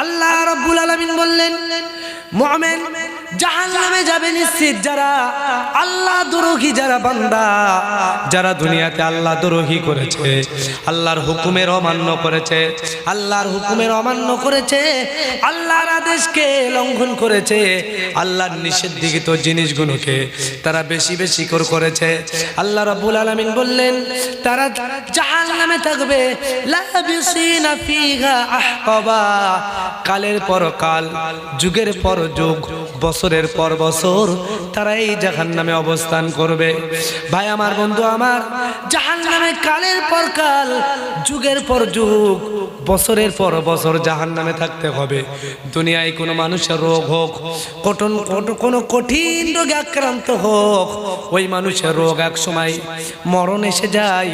আল্লাহ রব্বুল আলমিন বললেন মুমিন যাবে নিশ্চিত যারা আল্লাহ যারা বান্দা। যারা দুনিয়াতে আল্লাহ করেছে, আল্লাহর হুকুমের অমান্য করেছে, আল্লাহর হুকুমের অমান্য করেছে, আল্লাহর আদেশকে লঙ্ঘন করেছে, আল্লাহর নিষেধিত জিনিসগুলোকে তারা বেশি বেশি করে করেছে। আল্লাহ রাব্বুল আলামিন বললেন, তারা থাকবে। লাবিসিনা ফিহা আহকাবা। কালের পর কাল, যুগের পর যুগ বছরের পর বছর তারা এই জাহান্নামে অবস্থান করবে। ভাই, আমার বন্ধু, আমার জাহান্নামে কালের পর কাল, যুগের পর যুগ, বছরের পর বছর জাহান্নামে থাকতে হবে। দুনিয়ায় কোনো মানুষের রোগ হোক, কঠোর কোনো কঠিন রোগে আক্রান্ত হোক, ওই মানুষের রোগ এক সময় মরণ এসে যায়,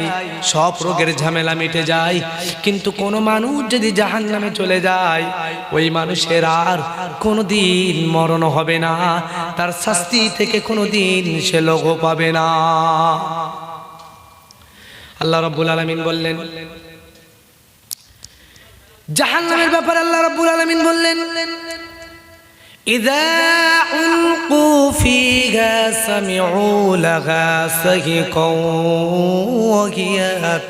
সব রোগের ঝামেলা মিটে যায়। কিন্তু কোনো মানুষ যদি জাহান নামে চলে যায়, ওই মানুষের আর কোনো দিন মরণ হবে না। তার শাস্তি থেকে কোনো দিন সে লোক পাবে না আল্লাহ রব্বুল আলমিন বললেন জাহান্নামের ব্যাপারে আল্লাহ রাব্বুল আলামিন বললেন إذا ألقوا فيها سمعوا لها سهقا وهي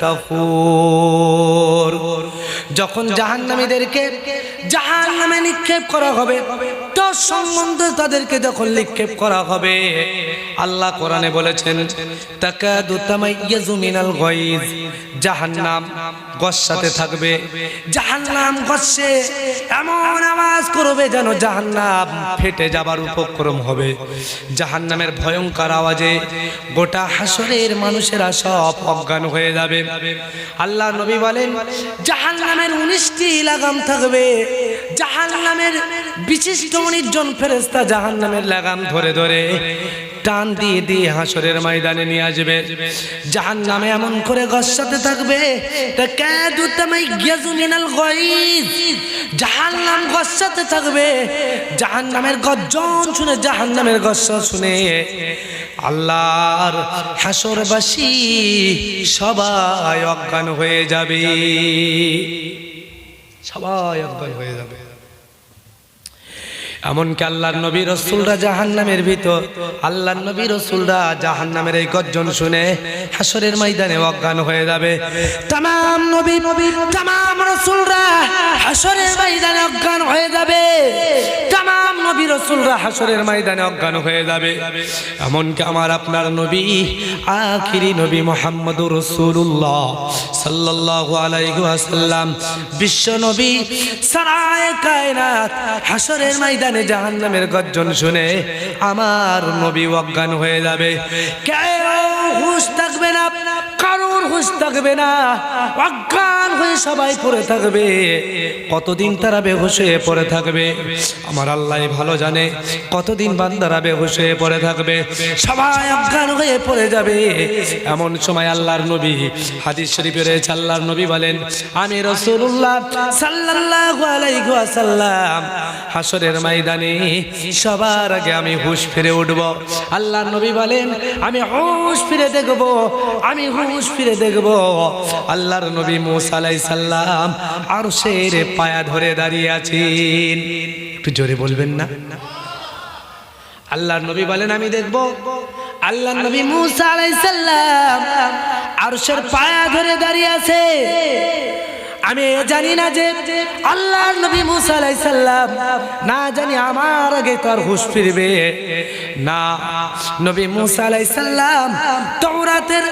تفور যখন জাহান্নামীদেরকে জাহান্নামে নিক্ষেপ করা হবে, তো সম্বন্ধে তাদেরকে যখন নিক্ষেপ করা হবে, আল্লাহ কোরআনে বলেছেন, তাকাদু তামাইয়াজু মিনাল গায়জ, জাহান্নাম গসাতে থাকবে। জাহান্নাম গসে এমন আওয়াজ করবে যেন জাহান্নাম ফেটে যাবার উপক্রম হবে। জাহান্নামের ভয়ঙ্কর আওয়াজে গোটা হাসরের মানুষেরা সব অজ্ঞান হয়ে যাবে। আল্লাহ নবী বলেন, জাহান্নামের উনিশটি লাগাম থাকবে। জাহান্নামের বিশিষ্ট উনিশজন ফেরেস্তা জাহান্নামের লাগাম ধরে ধরে টান দিয়ে দিয়ে হাসরের ময়দানে নিয়ে আসবে। জাহান নামে এমন করে গসাতে থাকবে জাহান নাম গসাতে থাকবে জাহান নামের গর্জন শুনে জাহান নামের গসা শুনে। আল্লাহর হাসরবাসী সবাই অজ্ঞান হয়ে যাবে। সবাই অজ্ঞান হয়ে যাবে। এমনকি আল্লাহর নবী রসুলরা জাহান নামের ভিতর, আল্লাহর নবী রসুলরা জাহান নামের এই গর্জন শুনে হাসরের ময়দানে অজ্ঞান হয়ে যাবে। তাম নবী নবী তাম রসুলরা হাসরের ময়দানে অজ্ঞান হয়ে যাবে। তাম নবী রসুলরা হাসরের ময়দানে অজ্ঞান হয়ে যাবে। এমনকি আমার আপনার নবী, আখিরি নবী মোহাম্মদ রসুল্লাহ সাল্লাল্লাহু আলাইহি ওয়াসাল্লাম, বিশ্ব নবী সারায় কায়নাত হাসরের ময়দানে জাহান্নামের গর্জন শুনে আমার নবী অজ্ঞান হয়ে যাবে। কেউ হুশ থাকবে না, কারোর হুশ থাকবে না। অজ্ঞান হয়ে সবাই পড়ে থাকবে। কতদিন তারা বেহুশ হয়ে পড়ে থাকবে? আমার আল্লাহ ভালো জানে। কতদিন বান্দারা বেহুশ হয়ে পড়ে থাকবে? সবাই অজ্ঞান হয়ে পড়ে যাবে। এমন সময় আল্লাহর নবী, হাদিস শরীফে রয়েছে আল্লাহর নবী বলেন, আমি রসুল্লাহ সাল্লাল্লাহু আলাইহি হাসরের ময়দানে সবার আগে আমি হুঁশ ফিরে উঠব। আল্লাহর নবী বলেন, আমি হুঁশ ফিরে দেখব, আমি হুঁশ ফিরে দেখব। আল্লাহর নবী মুসা আলাইহিস সালাম আর শের পায়া ধরে দাঁড়িয়ে আছেন। একটু জোরে বলবেন না? আল্লাহর নবী বলেন, আমি দেখব। আল্লাহর নবী মুসা আলাইহিস সালাম আরশের পায়া ধরে দাঁড়িয়ে আছে। আমি জানি না যে আল্লাহর নবী মুসা আলাইহিস সালাম না জানি আমার আগে তার হুঁশ ফিরবে। না, নবী মুসা আলাইহিস সালাম তাওরাতের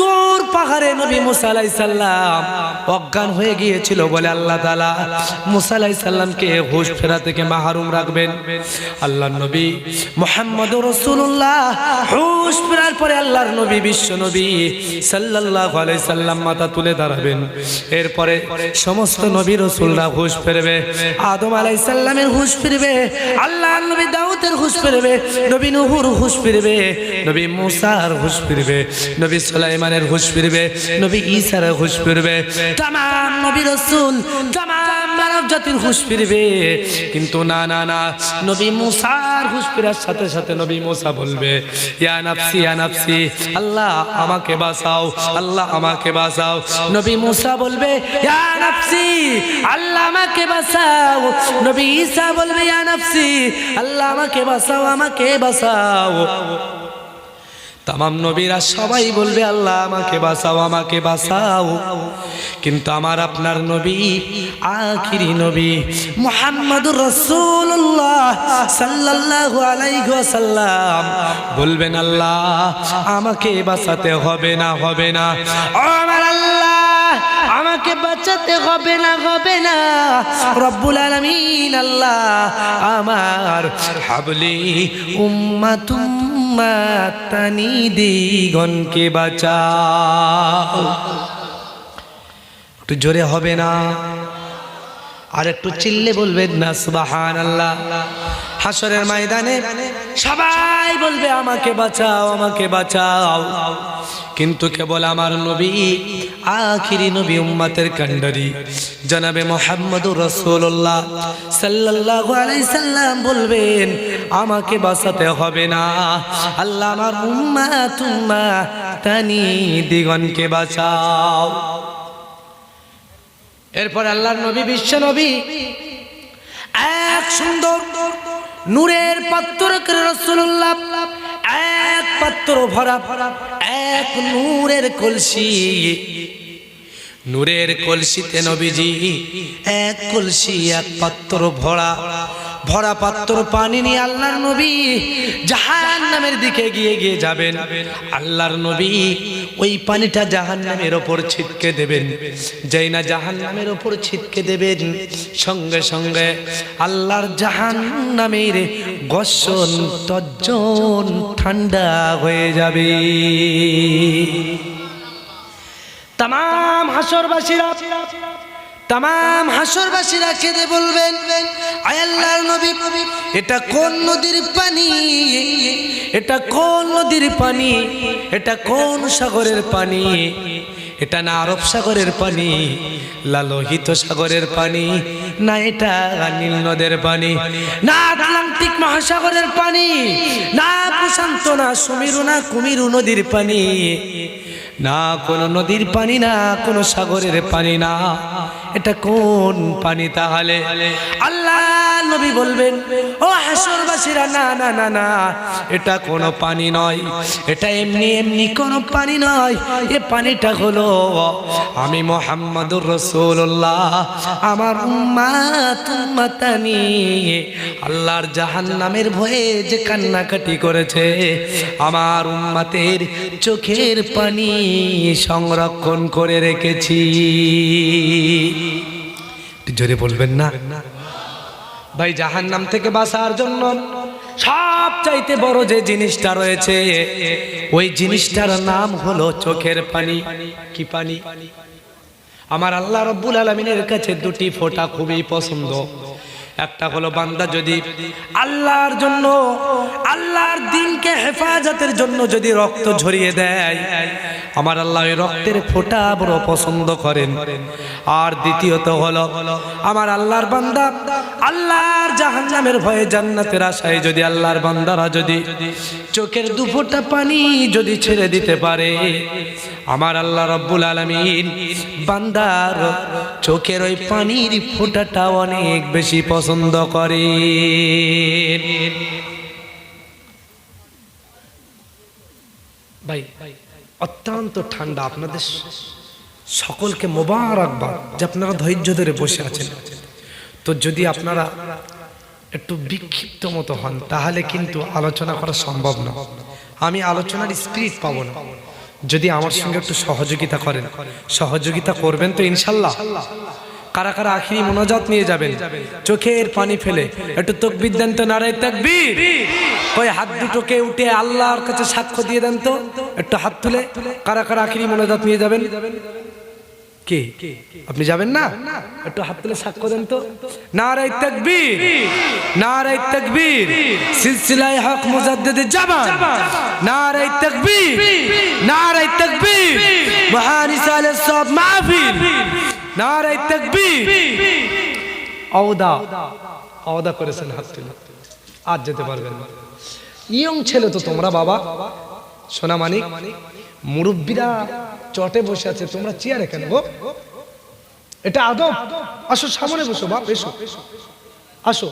তোর পাহাড়ে নবী মুসা আলাইহিস সালাম অজ্ঞান হয়ে গিয়েছিল বলে আল্লাহ তাআলা মুসা আলাইহিস সালামকে ফেরা থেকে মাহরুম রাখবেন। আল্লাহর নবী মুহাম্মদুর রাসূলুল্লাহ হুঁশ ফেরার পরে আল্লাহর নবী, বিশ্ব নবী আলাইহি সাল্লাম মাথা তুলে দাঁড়াবেন। এরপরে সমস্ত নবী রসুলরা হুঁশ ফিরবে, আদম আলাইহিস সালামের হুঁশ ফিরবে আল্লাহর নবী দাউদের হুঁশ ফিরবে, নবী নূহুর হুঁশ ফিরবে, নবী মুসার হুঁশ ফিরবে, নবী সুলাইমানের হুঁশ ফিরবে। ফিরবে, নবী ঈসার খুশ ফিরবে। তাম নবী রসুল তাম মানব জাতির হুশ ফিরবে। কিন্তু না না না, নবী মুসার খুশ ফিরার সাথে সাথে নবী মুসা বলবে, ইয়া নাফসি ইয়া নাফসি, আল্লাহ আমাকে বাঁচাও, আল্লাহ আমাকে বাঁচাও। নবী মুসা বলবে, ইয়া নাফসি, আল্লাহ আমাকে বাঁচাও। নবী ঈসা বলবে, ইয়া নাফসি, আল্লাহ আমাকে বাঁচাও আমাকে বাঁচাও। তামাম নবীরা সবাই বলবে, আল্লাহ আমাকে বাঁচাও আমাকে বাঁচাও। কিন্তু আমার আপনার নবী, আখিরি নবী মুহাম্মাদুর রসুল্লাহ সাল্লাহ আলাইসাল্লাম বলবেন, আল্লাহ, আমাকে বাঁচাতে হবে না হবে না। আমার আল্লাহ! আমাকে বাঁচাতে হবে না হবে না। রব্বুল আলমিন আল্লাহ আমার হাবলি উম্মা তুম্মা তানি দিগণকে বাঁচা একটু জোরে হবে না? আর একটু চিল্লে বলবেন না সুবাহান আল্লাহ হাসরের ময়দানে সবাই বলবে, আমাকে বাঁচাও আমাকে বাঁচাও। কিন্তু কেবল আমার নবী, আখিরি নবী উম্মাতের কান্ডারি জনাবে মোহাম্মদুর রসুল্লাহ আলাইহি সাল্লাম বলবেন, আমাকে বাঁচাতে হবে না। আল্লাহ আমার উম্মা তুম্মা তানি দিগনকে বাঁচাও। এরপর আল্লাহর নবী, বিশ্ব নবী, এক সুন্দর নূরের পাত্র রসুল্লাহ এক পাত্র ভরা ভরা এক নূরের কলসি। নূরের কলসিতে নবীজি, এক কলসি, এক পাত্র ভরা ভরা। ভরা পাত্র পানি নিয়ে আল্লাহর নবী জাহান নামের দিকে গিয়ে গিয়ে যাবেন। আল্লাহর নবী ওই পানিটা জাহান নামের ওপর ছিটকে দেবেন। যেই না জাহান নামের ওপর ছিটকে দেবেন, সঙ্গে সঙ্গে আল্লাহর জাহান নামের গসন তজ্জন ঠান্ডা হয়ে যাবে। তাম হাসরবাসীরা তাম হাসরবাসীরা কেঁদে বলবেন আয় আল্লাহর নবী এটা কোন নদীর পানি? এটা কোন নদীর পানি? এটা কোন সাগরের পানি? এটা না আরব সাগরের পানি লালোহিত সাগরের পানি না এটা নীল নদের পানি না আটলান্টিক মহাসাগরের পানি না প্রশান্ত না সুমিরু না কুমিরু নদীর পানি না কোনো নদীর পানি না কোনো সাগরের পানি না এটা কোন পানি তাহলে? আল্লাহ নবী বলবেন, ও হাসরবাসীরা না না না না, এটা কোনো পানি নয়, এটা এমনি এমনি কোনো পানি নয়, এ পানিটা হলো আমি মোহাম্মদুর রসুল্লাহ আমার উম্মাত উম্মাতানি আল্লাহর জাহান্নামের ভয়ে যে কান্নাকাটি করেছে, আমার উম্মাতের চোখের পানি সংরক্ষণ করে রেখেছি। জোরে বলবেন না? ভাই জাহান নাম থেকে বাঁচার জন্য সব চাইতে বড় যে জিনিসটা রয়েছে, ওই জিনিসটার নাম হলো চোখের পানি। কি পানি? আমার আল্লাহ রব্বুল আলমিনের কাছে দুটি ফোঁটা খুবই পছন্দ। একটা হলো বান্দা যদি আল্লাহর জন্য, আল্লাহর দিনকে হেফাজতের জন্য যদি রক্ত ঝরিয়ে দেয়, আমার আল্লাহ ওই রক্তের ফোঁটা বড় পছন্দ করেন। আর দ্বিতীয়ত হলো, আমার আল্লাহর বান্দা আল্লাহর জাহান্নামের ভয়ে জান্নাতের আশায় যদি আল্লাহর বান্দারা যদি চোখের দু ফোঁটা পানি যদি ছেড়ে দিতে পারে, আমার আল্লাহ রব্বুল আলমিন বান্দার চোখের ওই পানির ফোঁটাটা অনেক বেশি পছন্দ করে ভাই, অত্যন্ত ঠান্ডা। আপনাদের সকলকে মোবারকবাদ যে আপনারা ধৈর্য ধরে বসে আছেন। তো যদি আপনারা একটু বিক্ষিপ্ত মতো হন, তাহলে কিন্তু আলোচনা করা সম্ভব না। আমি আলোচনার স্পিরিট পাবো না। যদি আমার সঙ্গে একটু সহযোগিতা করেন, সহযোগিতা করবেন তো ইনশাল্লাহ। কারা কারা আখিরি মোনাজাত নিয়ে যাবেন, চোখের পানি ফেলে, একটু তো নারায় তাকবীর। ওই হাত দুটোকে উঠে আল্লাহর কাছে সাক্ষ্য দিয়ে দেন তো, একটু হাত তুলে, কারা কারা আখিরি মোনাজাত নিয়ে যাবেন? কে? আপনি যাবেন না? একটু হাত তুলে সাক্ষ্য দেন তো। নারায় তাকবীর নারায় তাকবীর, সিলসিলায় হক মুজাদ্দিদে জামান নারায় তাকবীর নারায় তাকবীর, মহান ইসালে সব মাহফিল। নারায় তাকবীর। অওদা অওদা করেছেন হাত তুলে। আর যেতে পারবেন না। ইয়ং ছেলে তো তোমরা বাবা। সোনা মানিক মুরব্বীরা চটে বসে আছে, তোমরা চেয়ারে কেন গো? এটা আদব। আসো, সামনে বসো, বাপ, এসো। আসো।